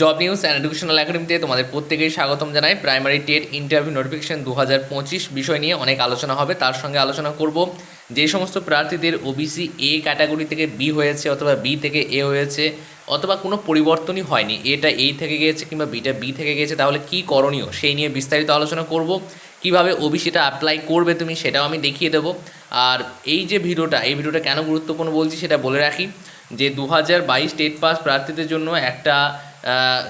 Job news and educational একাডেমিতে তোমাদের প্রত্যেকেই স্বাগতম জানাই। প্রাইমারি টেট ইন্টারভিউ নোটিফিকেশন দু হাজার পঁচিশ বিষয় নিয়ে অনেক আলোচনা হবে। তার সঙ্গে আলোচনা করব যে সমস্ত প্রার্থীদের ওবিসি এ ক্যাটাগরি থেকে বি হয়েছে অথবা বি থেকে এ হয়েছে অথবা কোনো পরিবর্তনই হয়নি। এটা এই থেকে গিয়েছে কিংবা বিটা বি থেকে গিয়েছে, তাহলে কি করণীয়? সেই নিয়ে বিস্তারিত আলোচনা করব। কীভাবে ওবিসিটা অ্যাপ্লাই করবে তুমি সেটাও আমি দেখিয়ে দেবো। আর এই যে ভিডিওটা, এই ভিডিওটা কেন গুরুত্বপূর্ণ বলছি সেটা বলে রাখি যে দু হাজার বাইশ স্টেট পাস প্রার্থীদের জন্য একটা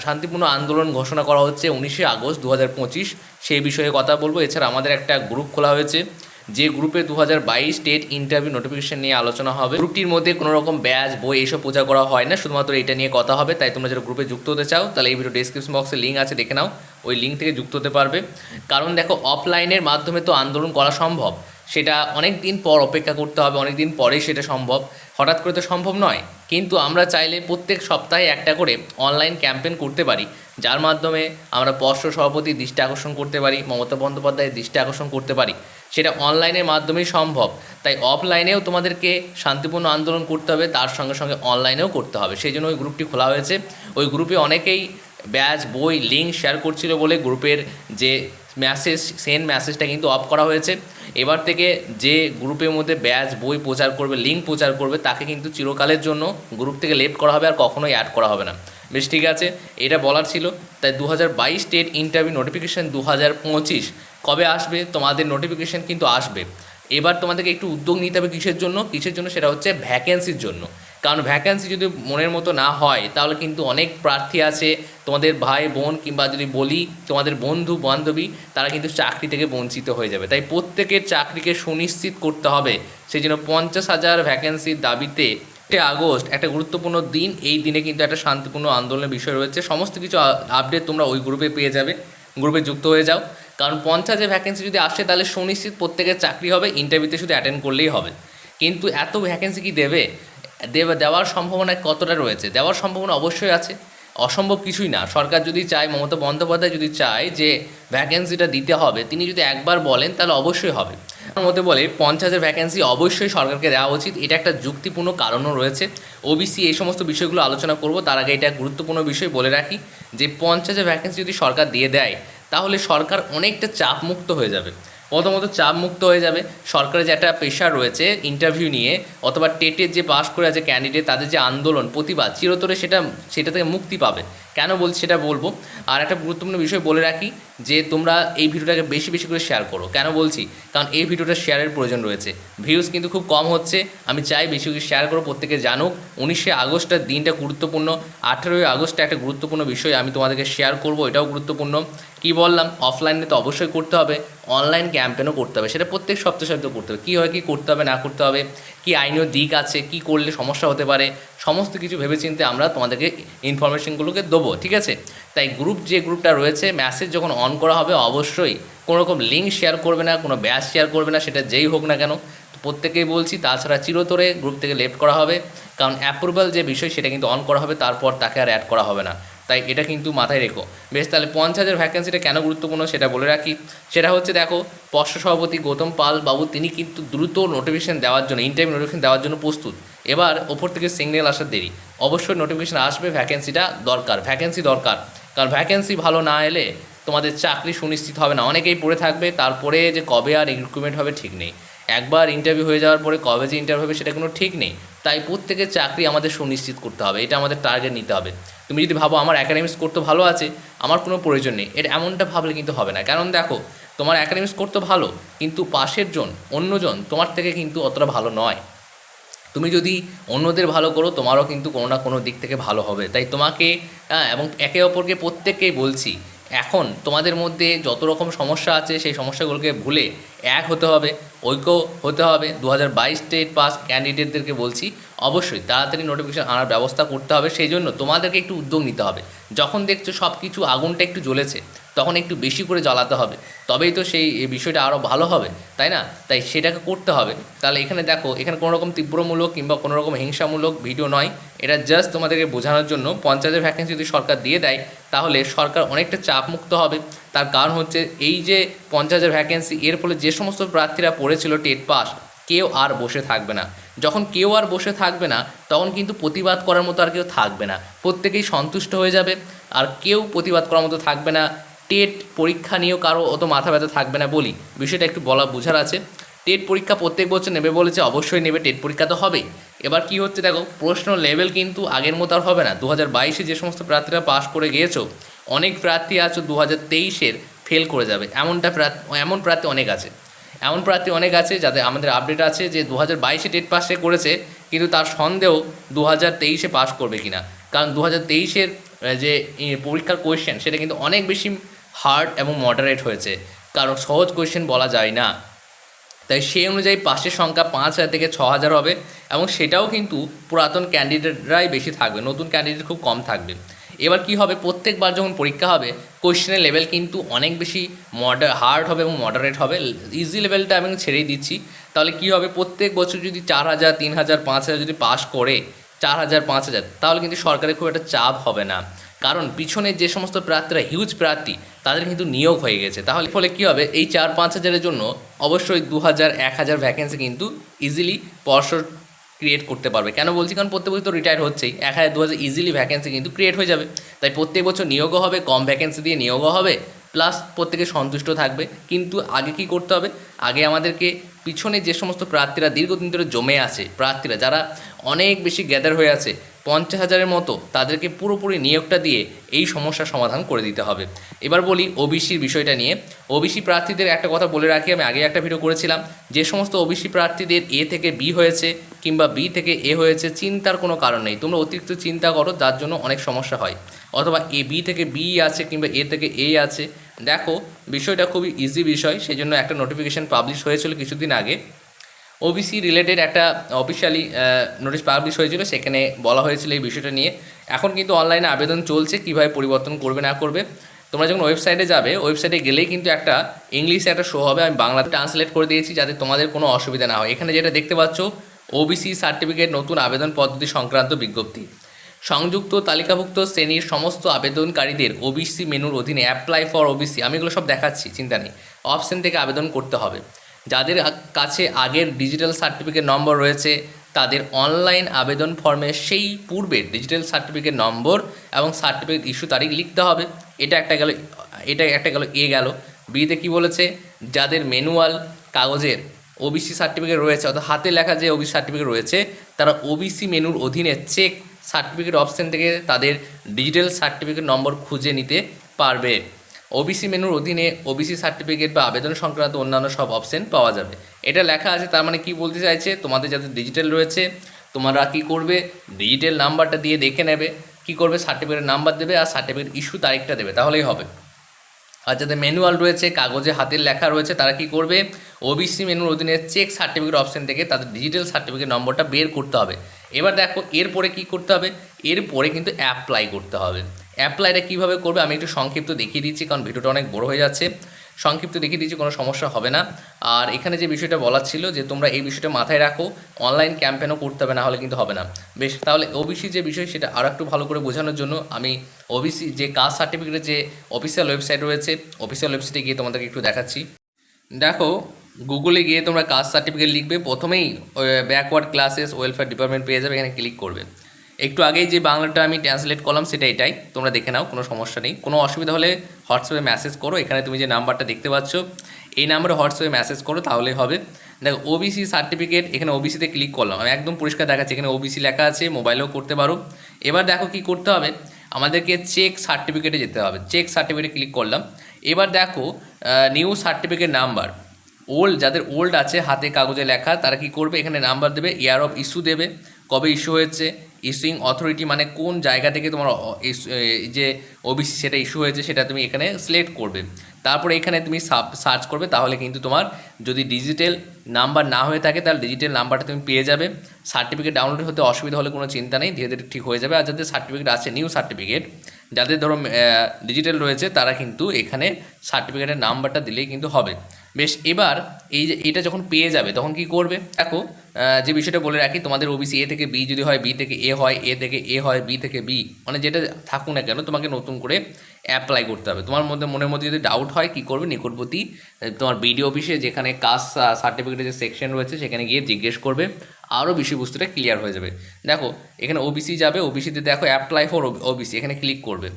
শান্তিপূর্ণ আন্দোলন ঘোষণা করা হচ্ছে উনিশে আগস্ট দু হাজার পঁচিশ। সেই বিষয়ে কথা বলব। এছাড়া আমাদের একটা গ্রুপ খোলা হয়েছে। যে গ্রুপে দু হাজার বাইশ স্টেট ইন্টারভিউ নোটিফিকেশন নিয়ে আলোচনা হবে। গ্রুপটির মধ্যে কোনো রকম ব্যাচ বই এইসব পূজা করা হয় না। শুধুমাত্র এটা নিয়ে কথা হবে। তাই তোমরা যারা গ্রুপে যুক্ত হতে চাও, তাহলে এই ভিডিও ডিসক্রিপশন বক্সে লিঙ্ক আছে, দেখে নাও। ওই লিঙ্ক থেকে যুক্ত হতে পারবে। কারণ দেখো অফলাইনের মাধ্যমে তো আন্দোলন করা সম্ভব। সেটা অনেক দিন পর অপেক্ষা করতে হবে। অনেক দিন পরেই সেটা সম্ভব। হঠাৎ করে তো সম্ভব নয়। কিন্তু আমরা চাইলে প্রত্যেক সপ্তাহে একটা করে অনলাইন ক্যাম্পেইন করতে পারি। যার মাধ্যমে আমরা পর্ষদ সভাপতির দৃষ্টি আকর্ষণ করতে পারি, মমতা বন্দ্যোপাধ্যায়ের দৃষ্টি আকর্ষণ করতে পারি। সেটা অনলাইনের মাধ্যমেই সম্ভব। তাই অফলাইনেও তোমাদেরকে শান্তিপূর্ণ আন্দোলন করতে হবে, তার সঙ্গে সঙ্গে অনলাইনেও করতে হবে। সেই জন্য ওই গ্রুপটি খোলা হয়েছে। ওই গ্রুপে অনেকেই ব্যাচ, বই লিঙ্ক শেয়ার করছিল বলে গ্রুপের যে মেসেজ সেন্ড মেসেজটা কিন্তু অফ করা হয়েছে। এবার থেকে যে গ্রুপের মধ্যে ব্যাচ, বই প্রচার করবে, লিঙ্ক প্রচার করবে, তাকে কিন্তু চিরকালের জন্য গ্রুপ থেকে লেফট করা হবে আর কখনোই অ্যাড করা হবে না। বেশ, ঠিক আছে? এটা বলার ছিল। তাই দু হাজার বাইশ স্টেট ইন্টারভিউ নোটিফিকেশান দু হাজার পঁচিশ। কবে আসবে? তোমাদের নোটিফিকেশান কিন্তু আসবে। এবার তোমাদেরকে একটু উদ্যোগ নিতে হবে কিসের জন্য? কিসের জন্য? সেটা হচ্ছে ভ্যাকেন্সির জন্য। কারণ ভ্যাকেন্সি যদি মনের মতো না হয়, তাহলে কিন্তু অনেক প্রার্থী আছে, তোমাদের ভাই, বোন কিংবা যদি বলি তোমাদের বন্ধু, বান্ধবী, তারা কিন্তু চাকরি থেকে বঞ্চিত হয়ে যাবে। তাই প্রত্যেকের চাকরিকে সুনিশ্চিত করতে হবে। সেই জন্য পঞ্চাশ হাজার ভ্যাকেন্সির দাবিতে আগস্ট, একটা গুরুত্বপূর্ণ দিন। এই দিনে কিন্তু একটা শান্তিপূর্ণ আন্দোলনের বিষয় রয়েছে। সমস্ত কিছু আপডেট তোমরা ওই গ্রুপে পেয়ে যাবে। গ্রুপে যুক্ত হয়ে যাও। কারণ পঞ্চাশ ভ্যাকেন্সি যদি আসে, তাহলে সুনিশ্চিত প্রত্যেকের চাকরি হবে। ইন্টারভিউতে শুধু অ্যাটেন্ড করলেই হবে। কিন্তু এত ভ্যাকেন্সি কি দেবে? দেওয়ার সম্ভাবনা কতটা রয়েছে? দেওয়ার সম্ভাবনা অবশ্যই আছে। অসম্ভব কিছুই না। সরকার যদি চায়, মমতা বন্দ্যোপাধ্যায় যদি চায় যে ভ্যাকেন্সিটা দিতে হবে, তিনি যদি একবার বলেন, তাহলে অবশ্যই হবে। আমার মতে বলে পঞ্চাশ হাজার ভ্যাকেন্সি অবশ্যই সরকারকে দেওয়া উচিত। এটা একটা যুক্তিপূর্ণ কারণও রয়েছে। ওবিসি এই সমস্ত বিষয়গুলো আলোচনা করব। তার আগে এটা গুরুত্বপূর্ণ বিষয় বলে রাখি যে পঞ্চাশ হাজার ভ্যাকেন্সি যদি সরকার দিয়ে দেয়, তাহলে সরকার অনেকটা চাপমুক্ত হয়ে যাবে। প্রথমত চাপ মুক্ত হয়ে যাবে। সরকারের যে একটা প্রেশার রয়েছে ইন্টারভিউ নিয়ে অথবা টেটের যে পাশ করে আছে ক্যান্ডিডেট তাদের যে আন্দোলন, প্রতিবাদ, চিরতরে সেটা সেটা থেকে মুক্তি পাবে। কেন বলছি সেটা বলব? আর একটা গুরুত্বপূর্ণ বিষয় বলে রাখি যে তোমরা এই ভিডিওটাকে বেশি বেশি করে শেয়ার করো। কেন বলছি? কারণ এই ভিডিওটা শেয়ারের প্রয়োজন রয়েছে। ভিউজ কিন্তু খুব কম হচ্ছে। আমি চাই বেশি বেশি শেয়ার করো, প্রত্যেকে জানুক। উনিশে আগস্টের দিনটা গুরুত্বপূর্ণ। আঠেরোই আগস্টে একটা গুরুত্বপূর্ণ বিষয় আমি তোমাদেরকে শেয়ার করব, এটাও গুরুত্বপূর্ণ। কি বললাম? অফলাইনে তো অবশ্যই করতে হবে। অনলাইন ক্যাম্পেনও করতে হবে। সেটা প্রত্যেক সপ্তাহে সপ্তাহে করতে হবে। কী হয়, কী করতে হবে, না করতে হবে? কি আইনীয় দিক আছে? কি করলে সমস্যা হতে পারে? সমস্ত কিছু ভেবেচিন্তে আমরা তোমাদেরকে ইনফরমেশনগুলোকে দেবো, ঠিক আছে? তাই গ্রুপ যে গ্রুপটা রয়েছে মেসেজ যখন অন করা হবে, অবশ্যই কোনোরকম লিঙ্ক শেয়ার করবে না, কোনো ব্যাচ শেয়ার করবে না, সেটা যেই হোক না কেন প্রত্যেকেই বলছি, তাছাড়া চিরতরে গ্রুপ থেকে লেফট করা হবে, কারণ অ্যাপ্রুভাল যে বিষয়, সেটা কিন্তু অন করা হবে, তারপর তাকে আর অ্যাড করা হবে না। তাই এটা কিন্তু মাথায় রেখো। বেশ, তাহলে পঞ্চাশ হাজার ভ্যাকেন্সিটা কেন গুরুত্বপূর্ণ সেটা বলে রাখি। সেটা হচ্ছে, দেখো পর্ষদ সভাপতি গৌতম পাল বাবু, তিনি কিন্তু দ্রুত নোটিফিকেশন দেওয়ার জন্য ইন্টারভিউ নোটিফিকেশন দেওয়ার জন্য প্রস্তুত। এবার ওপর থেকে সিগন্যাল আসার দেরি। অবশ্যই নোটিফিকেশন আসবে ভ্যাকেন্সিটা দরকার ভ্যাকেন্সি দরকার। কারণ ভ্যাকেন্সি ভালো না এলে তোমাদের চাকরি সুনিশ্চিত হবে না। অনেকেই পড়ে থাকবে, তারপরে যে কবে আর রিক্রুটমেন্ট হবে ঠিক নেই। একবার ইন্টারভিউ হয়ে যাওয়ার পরে কবে যে ইন্টারভিউ হবে সেটা কোনো ঠিক নেই। তাই প্রত্যেকের চাকরি আমাদের সুনিশ্চিত করতে হবে এটা আমাদের টার্গেট নিতে হবে। তুমি যদি ভাবো আমার অ্যাকাডেমিক স্কোর তো ভালো আছে আমার কোনো প্রয়োজন নেই এটা এমনটা ভাবলে কিন্তু হবে না। কারণ দেখো তোমার অ্যাকাডেমিক স্কোর তো ভালো কিন্তু পাশের জন অন্যজন তোমার থেকে কিন্তু অতটা ভালো নয়। তুমি যদি অন্যদের ভালো করো তোমারও কিন্তু কোনো না কোনো দিক থেকে ভালো হবে। তাই তোমাকে হ্যাঁ, এবং একে অপরকে প্রত্যেককেই বলছি এখন তোমাদের মধ্যে যত রকম সমস্যা আছে সেই সমস্যাগুলোকে ভুলে এক হতে হবে, ঐক্য হতে হবে। দু হাজার বাইশ স্টেট পাস ক্যান্ডিডেটদেরকে বলছি, অবশ্যই তাড়াতাড়ি নোটিফিকেশান আনার ব্যবস্থা করতে হবে। সেই জন্য তোমাদেরকে একটু উদ্যোগ নিতে হবে। যখন দেখছ সব কিছু আগুনটা একটু জ্বলেছে, তখন একটু বেশি করে জ্বালাতে হবে। তবেই তো সেই বিষয়টা আরও ভালো হবে, তাই না? তাই সেটাকে করতে হবে। তাহলে এখানে দেখো, এখানে কোনো রকম তীব্রমূলক কিংবা কোনো রকম হিংসামূলক ভিডিও নয়। এটা জাস্ট তোমাদেরকে বোঝানোর জন্য, পঞ্চায়েতের ভ্যাকেন্সি যদি সরকার দিয়ে দেয়, তাহলে সরকার অনেকটা চাপমুক্ত হবে। তার কারণ হচ্ছে এই যে পঞ্চাশ হাজার ভ্যাকেন্সি এর ফলে যে সমস্ত প্রার্থীরা পড়েছিল, টেট পাস, কেউ আর বসে থাকবে না। যখন কেউ আর বসে থাকবে না, তখন কিন্তু প্রতিবাদ করার মতো আর কেউ থাকবে না। প্রত্যেকেই সন্তুষ্ট হয়ে যাবে। আর কেউ প্রতিবাদ করার মতো থাকবে না। টেট পরীক্ষা নিয়েও কারও অত মাথা ব্যথা থাকবে না বলি। বিষয়টা একটু বলা বোঝার আছে। টেট পরীক্ষা প্রত্যেক বছর নেবে বলেছে অবশ্যই নেবে, টেট পরীক্ষা তো হবেই। এবার কি হচ্ছে দেখো, প্রশ্ন লেভেল কিন্তু আগের মতো আর হবে না। দু হাজার বাইশে যে সমস্ত প্রার্থীরা পাশ করে গিয়েছো অনেক প্রার্থী আছো দু হাজার তেইশের ফেল করে যাবে। এমনটা প্রার্থী, এমন প্রার্থী অনেক আছে। এমন প্রার্থী অনেক আছে যাদের আমাদের আপডেট আছে যে দু হাজার বাইশে টেট পাসে করেছে, কিন্তু তার সন্দেহ দু হাজার তেইশে পাস করবে কিনা। কারণ দু হাজার তেইশের যে পরীক্ষার কোয়েশ্চেন সেটা কিন্তু অনেক বেশি হার্ড এবং মডারেট হয়েছে। কারণ সহজ কোয়েশ্চেন বলা যায় না। তাই সেই অনুযায়ী পাশের সংখ্যা পাঁচ হাজার থেকে ছ হাজার হবে এবং সেটাও কিন্তু পুরাতন ক্যান্ডিডেটরাই বেশি থাকবে। নতুন ক্যান্ডিডেট খুব কম থাকবে। এবার কি হবে? প্রত্যেকবার যখন পরীক্ষা হবে কোয়েশ্চেনের লেভেল কিন্তু অনেক বেশি মডার হার্ড হবে এবং মডারেট হবে। ইজি লেভেলটা আমি ছেড়েই দিচ্ছি। তাহলে কি হবে? প্রত্যেক বছর যদি চার হাজার, তিন হাজার, পাঁচ হাজার যদি পাস করে, চার হাজার, পাঁচ হাজার, তাহলে কিন্তু সরকারের খুব একটা চাপ হবে না। কারণ পিছনে যে সমস্ত প্রার্থীরা হিউজ প্রার্থী, তাদের কিন্তু নিয়োগ হয়ে গেছে। তাহলে ফলে কী হবে? এই চার, পাঁচ হাজারের জন্য অবশ্যই দু হাজার এক হাজার ভ্যাকেন্সি কিন্তু ইজিলি পরশর ক্রিয়েট করতে পারবে। কেন বলছি? কারণ প্রত্যেক বছর তো রিটায়ার হচ্ছেই। এক হাজার, দু হাজার ইজিলি ভ্যাকেন্সি কিন্তু ক্রিয়েট হয়ে যাবে। তাই প্রত্যেক বছর নিয়োগও হবে, কম ভ্যাকেন্সি দিয়ে নিয়োগও হবে প্লাস প্রত্যেকে সন্তুষ্ট থাকবে। কিন্তু আগে কি করতে হবে? আগে আমাদেরকে পিছনে যে সমস্ত প্রার্থীরা দীর্ঘদিন ধরে জমে আছে, প্রার্থীরা যারা অনেক বেশি গ্যাদার হয়ে আছে, পঞ্চাশ হাজারের মতো, তাদেরকে পুরোপুরি নিয়োগটা দিয়ে এই সমস্যার সমাধান করে দিতে হবে। এবার বলি ওবিসির বিষয়টা নিয়ে। ওবিসি প্রার্থীদের একটা কথা বলে রাখি, আমি আগে একটা ভিডিও করেছিলাম। যে সমস্ত ওবিসি প্রার্থীদের এ থেকে বি হয়েছে কিংবা বি থেকে এ হয়েছে, চিন্তার কোনো কারণ নেই। তোমরা অতিরিক্ত চিন্তা করো, যার জন্য অনেক সমস্যা হয়। অথবা এ বি থেকে বি আছে কিংবা এ থেকে এ আছে। দেখো, বিষয়টা খুবই ইজি বিষয় সেই জন্য একটা নোটিফিকেশান পাবলিশ হয়েছিল কিছুদিন আগে। ওবিসি রিলেটেড একটা অফিসিয়ালি নোটিশ পাবলিশ হয়েছিল, সেখানে বলা হয়েছিল এই বিষয়টা নিয়ে। এখন কিন্তু অনলাইনে আবেদন চলছে, কীভাবে পরিবর্তন করবে, না করবে। তোমরা যখন ওয়েবসাইটে যাবে ওয়েবসাইটে গেলেই কিন্তু একটা ইংলিশে একটা শো হবে, আমি বাংলাতে ট্রান্সলেট করে দিয়েছি, যাতে তোমাদের কোনো অসুবিধা না হয়। এখানে যেটা দেখতে পাচ্ছ ওবিসি সার্টিফিকেট নতুন আবেদন পদ্ধতি সংক্রান্ত বিজ্ঞপ্তি। সংযুক্ত তালিকাভুক্ত শ্রেণির সমস্ত আবেদনকারীদের ওবিসি মেনুর অধীনে অ্যাপ্লাই ফর ওবিসি। আমি এগুলো সব দেখাচ্ছি, চিন্তা নেই। অপশন থেকে আবেদন করতে হবে। যাদের কাছে আগের ডিজিটাল সার্টিফিকেট নম্বর রয়েছে, তাদের অনলাইন আবেদন ফর্মে সেই পূর্বের ডিজিটাল সার্টিফিকেট নম্বর এবং সার্টিফিকেট ইস্যু তারিখ লিখতে হবে। এটা একটা গেল, এটা একটা গেল, এ গেল। বিতে কি বলেছে? যাদের ম্যানুয়াল কাগজের ওবিসি সার্টিফিকেট রয়েছে, অর্থাৎ হাতে লেখা যে ওবিসি সার্টিফিকেট রয়েছে, তারা ওবিসি মেনুর অধীনে চেক সার্টিফিকেট অপশন থেকে তাদের ডিজিটাল সার্টিফিকেট নম্বর খুঁজে নিতে পারবে। ওবিসি মেনুর অধীনে ওবিসি সার্টিফিকেট বা আবেদন সংক্রান্ত অন্যান্য সব অপশন পাওয়া যাবে। এটা লেখা আছে, তার মানে কি বলতে চাইছে? তোমাদের যাদের ডিজিটাল রয়েছে, তোমরা কি করবে? ডিজিটাল নাম্বারটা দিয়ে দেখে নেবে, কি করবে? সার্টিফিকেটের নাম্বার দেবে আর সার্টিফিকেট ইস্যু তারিখটা দেবে, তাহলেই হবে। আর যাদের ম্যানুয়াল রয়েছে, কাগজে হাতের লেখা রয়েছে, তারা কি করবে? ওবিসি মেনুর অধীনে চেক সার্টিফিকেট অপশন থেকে তাদের ডিজিটাল সার্টিফিকেট নম্বরটা বের করতে হবে। এবার দেখো, এরপরে কি করতে হবে? এরপরে কিন্তু অ্যাপ্লাই করতে হবে। অ্যাপ্লাইটা কীভাবে করবে? আমি একটু সংক্ষিপ্ত দেখিয়ে দিচ্ছি, কারণ ভিডিওটা অনেক বড় হয়ে যাচ্ছে। সংক্ষিপ্ত দেখিয়ে দিচ্ছি, কোনো সমস্যা হবে না। আর এখানে যে বিষয়টা বলার ছিল, যে তোমরা এই বিষয়টা মাথায় রাখো অনলাইন ক্যাম্পেনও করতে হবে, না হলে কিন্তু হবে না। বেশ, তাহলে ওবিসি যে বিষয়, সেটা আর একটু ভালো করে বোঝানোর জন্য আমি ওবিসি যে কাস্ট সার্টিফিকেটের যে অফিসিয়াল ওয়েবসাইট রয়েছে অফিসিয়াল ওয়েবসাইটে গিয়ে তোমাদেরকে একটু দেখাচ্ছি। দেখো গুগলে গিয়ে তোমরা কাস্ট সার্টিফিকেট লিখবে, প্রথমেই ব্যাকওয়ার্ড ক্লাসেস ওয়েলফেয়ার ডিপার্টমেন্ট পেয়ে যাবে, এখানে ক্লিক করবে। একটু আগেই যে বাংলাটা আমি ট্রান্সলেট করলাম, সেটা এটাই। তোমরা দেখে নাও, কোনো সমস্যা নেই। কোনো অসুবিধা হলে হোয়াটসঅ্যাপে মেসেজ করো, এখানে তুমি যে নাম্বারটা দেখতে পাচ্ছ, এই নাম্বারে হোয়াটসঅ্যাপে মেসেজ করো তাহলেই হবে। দেখো ওবিসি সার্টিফিকেট এখানে ওবিসিতে ক্লিক করলাম। আমি একদম পরিষ্কার দেখাচ্ছি, এখানে ওবিসি লেখা আছে মোবাইলেও করতে পারো। এবার দেখো কি করতে হবে, আমাদেরকে চেক সার্টিফিকেটে যেতে হবে। চেক সার্টিফিকেটে ক্লিক করলাম। এবার দেখো নিউ সার্টিফিকেট নাম্বার ওল্ড যাদের ওল্ড আছে, হাতে কাগজে লেখা, তারা কি করবে? এখানে নাম্বার দেবে ইয়ার অফ ইস্যু দেবে। কবে ইস্যু হয়েছে? ইস্যুইং অথরিটি মানে কোন জায়গা থেকে তোমার যে ওবিসি সেটা ইস্যু হয়েছে, সেটা তুমি এখানে সিলেক্ট করবে। তারপরে এখানে তুমি সার্চ করবে, তাহলে কিন্তু তোমার যদি ডিজিটাল নাম্বার না হয়ে থাকে, তাহলে ডিজিটাল নাম্বারটা তুমি পেয়ে যাবে। সার্টিফিকেট ডাউনলোড হতে অসুবিধা হলে কোনো চিন্তা নেই, ধীরে ধীরে ঠিক হয়ে যাবে। আর যাদের সার্টিফিকেট আছে নিউ সার্টিফিকেট যাদের ধরো ডিজিটাল রয়েছে, তারা কিন্তু এখানে সার্টিফিকেটের নাম্বারটা দিলেই কিন্তু হবে। বেশ, এবার এই যে এটা যখন পেয়ে যাবে, তখন কি করবে? দেখো যে বিষয়টা বলে রাখি, তোমাদের ওবিসি এ থেকে বি যদি হয় বি থেকে এ হয় এ থেকে এ হয় বি থেকে বি মানে যেটা থাকুক না কেন, তোমাকে নতুন করে অ্যাপ্লাই করতে হবে। তোমার মধ্যে, মনের মধ্যে যদি ডাউট হয়, কি করবে? নিকটবর্তী তোমার বিডিও অফিসে যেখানে কাস্ট সার্টিফিকেটের যে সেকশন রয়েছে, সেখানে গিয়ে জিজ্ঞেস করবে, আরও বিষয়বস্তুটা ক্লিয়ার হয়ে যাবে। দেখো, এখানে ওবিসি যাবে ওবিসিতে দেখো অ্যাপ্লাই ফর ওবিসি এখানে ক্লিক করবে।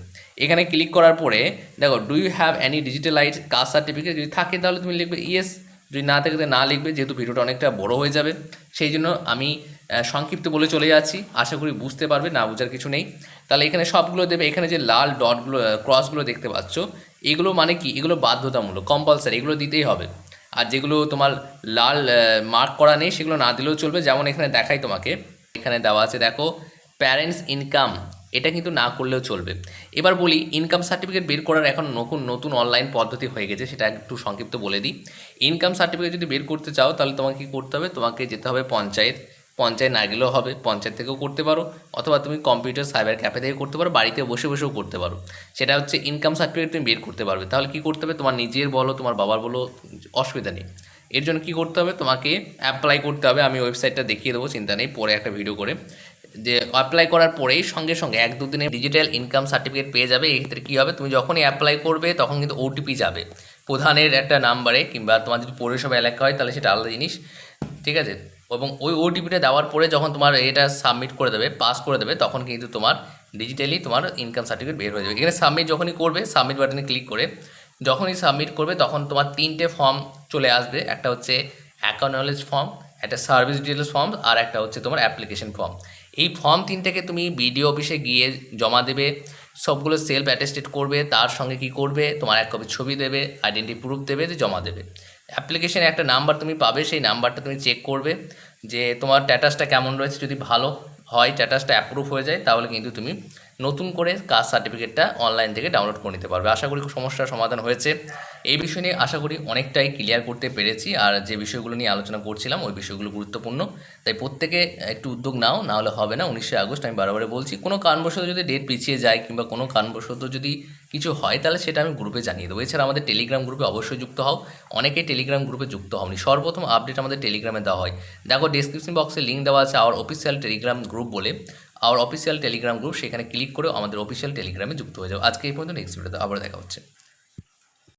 এখানে ক্লিক করার পরে, দেখো do you have any digitalise caste certificate যদি থাকে তাহলে তুমি লিখবে ইয়েস যদি না থাকে না লিখবে, যেহেতু ভিডিওটা অনেকটা বড় হয়ে যাবে। সেই জন্য আমি সংক্ষিপ্ত বলে চলে যাচ্ছি। আশা করি বুঝতে পারবে, না বোঝার কিছু নেই। তাহলে এখানে সবগুলো দেবে, এখানে যে লাল ডটগুলো ক্রসগুলো দেখতে পাচ্ছ, এগুলো মানে কি? এগুলো বাধ্যতামূলক কম্পালসারি এগুলো দিতেই হবে। আর যেগুলো তোমার লাল মার্ক করা নেই, সেগুলো না দিলেও চলবে। যেমন এখানে দেখাই তোমাকে, এখানে দেওয়া আছে, দেখো প্যারেন্টস ইনকাম এটা কিন্তু না করলেও চলবে। এবার বলি ইনকাম সার্টিফিকেট বের করার এখন নতুন নতুন অনলাইন পদ্ধতি হয়ে গেছে, সেটা একটু সংক্ষিপ্ত বলে দিই। ইনকাম সার্টিফিকেট যদি বের করতে চাও, তাহলে তোমাকে কী করতে হবে? তোমাকে যেতে হবে পঞ্চায়েত। পঞ্চায়েত না গেলেও হবে, পঞ্চায়েত থেকেও করতে পারো। অথবা তুমি কম্পিউটার সাইবার ক্যাফে থেকে করতে পারো বাড়িতে বসে বসেও করতে পারো। সেটা হচ্ছে ইনকাম সার্টিফিকেট তুমি বের করতে পারবে। তাহলে কী করতে হবে? তোমার নিজের বলো, তোমার বাবার বলো, অসুবিধা নেই। এর জন্য কী করতে হবে? তোমাকে অ্যাপ্লাই করতে হবে। আমি ওয়েবসাইটটা দেখিয়ে দেবো, চিন্তা নেই, পরে একটা ভিডিও করে। যে অ্যাপ্লাই করার পরেই সঙ্গে সঙ্গে এক দুদিনে ডিজিটাল ইনকাম সার্টিফিকেট পেয়ে যাবে। এক্ষেত্রে কী হবে? তুমি যখনই অ্যাপ্লাই করবে, তখন কিন্তু ওটিপি যাবে। প্রধানের একটা নাম্বারে কিংবা তোমার যদি পৌরসভা এলাকা হয়, তাহলে সেটা আলাদা জিনিস। ঠিক আছে? এবং ওই ওটিপিটা দেওয়ার পরে যখন তোমার এটা সাবমিট করে দেবে পাস করে দেবে, তখন কিন্তু তোমার ডিজিটালি তোমার ইনকাম সার্টিফিকেট বের হয়ে যাবে। এখানে সাবমিট যখনই করবে সাবমিট বাটনে ক্লিক করে যখনই সাবমিট করবে, তখন তোমার তিনটে ফর্ম চলে আসবে। একটা হচ্ছে অ্যাকাউন্ট নলেজ ফর্ম একটা সার্ভিস ডিটেলস ফর্ম আর একটা হচ্ছে তোমার অ্যাপ্লিকেশন ফর্ম এই ফর্ম তিনটাকে তুমি বিডিও অফিসে গিয়ে জমা দেবে, সবগুলো সেলফ অ্যাটেস্টেড করবে, তার সঙ্গে কি করবে, তোমার এক কপি ছবি দেবে আইডেন্টি প্রুফ দেবে যে জমা দেবে। অ্যাপ্লিকেশানে একটা নাম্বার তুমি পাবে, সেই নাম্বারটা তুমি চেক করবে, যে তোমার স্ট্যাটাসটা কেমন রয়েছে, যদি ভালো হয় স্ট্যাটাসটা অ্যাপ্রুভ হয়ে যায়, তাহলে কিন্তু তুমি নতুন করে কাস্ট সার্টিফিকেটটা অনলাইন থেকে ডাউনলোড করে নিতে পারবে। আশা করি সমস্যার সমাধান হয়েছে। এই বিষয় নিয়ে আশা করি অনেকটাই ক্লিয়ার করতে পেরেছি। আর যে বিষয়গুলো নিয়ে আলোচনা করছিলাম, ওই বিষয়গুলো গুরুত্বপূর্ণ। তাই প্রত্যেকে একটু উদ্যোগ নাও, না হলে হবে না। উনিশে আগস্ট আমি বারবার বলছি, কোনো কারণবশত যদি ডেট পিছিয়ে যায় কিংবা কোনো কারণবশত যদি কিছু হয়, তাহলে সেটা আমি গ্রুপে জানিয়ে দেবো। এছাড়া আমাদের টেলিগ্রাম গ্রুপে অবশ্যই যুক্ত হও। অনেকেই টেলিগ্রাম গ্রুপে যুক্ত হওনি। সর্বপ্রথম আপডেট আমাদের টেলিগ্রামে দেওয়া হয়। দেখো ডিসক্রিপশন বক্সে লিঙ্ক দেওয়া আছে আওয়ার অফিসিয়াল টেলিগ্রাম গ্রুপ বলে। আওয়ার অফিসিয়াল টেলিগ্রাম গ্রুপ সেখানে ক্লিক করে আমাদের অফিসিয়াল টেলিগ্রামে যুক্ত হয়ে যাও। আজকে এই পর্যন্ত নেক্সট ভিডিওতে আবার দেখা হচ্ছে।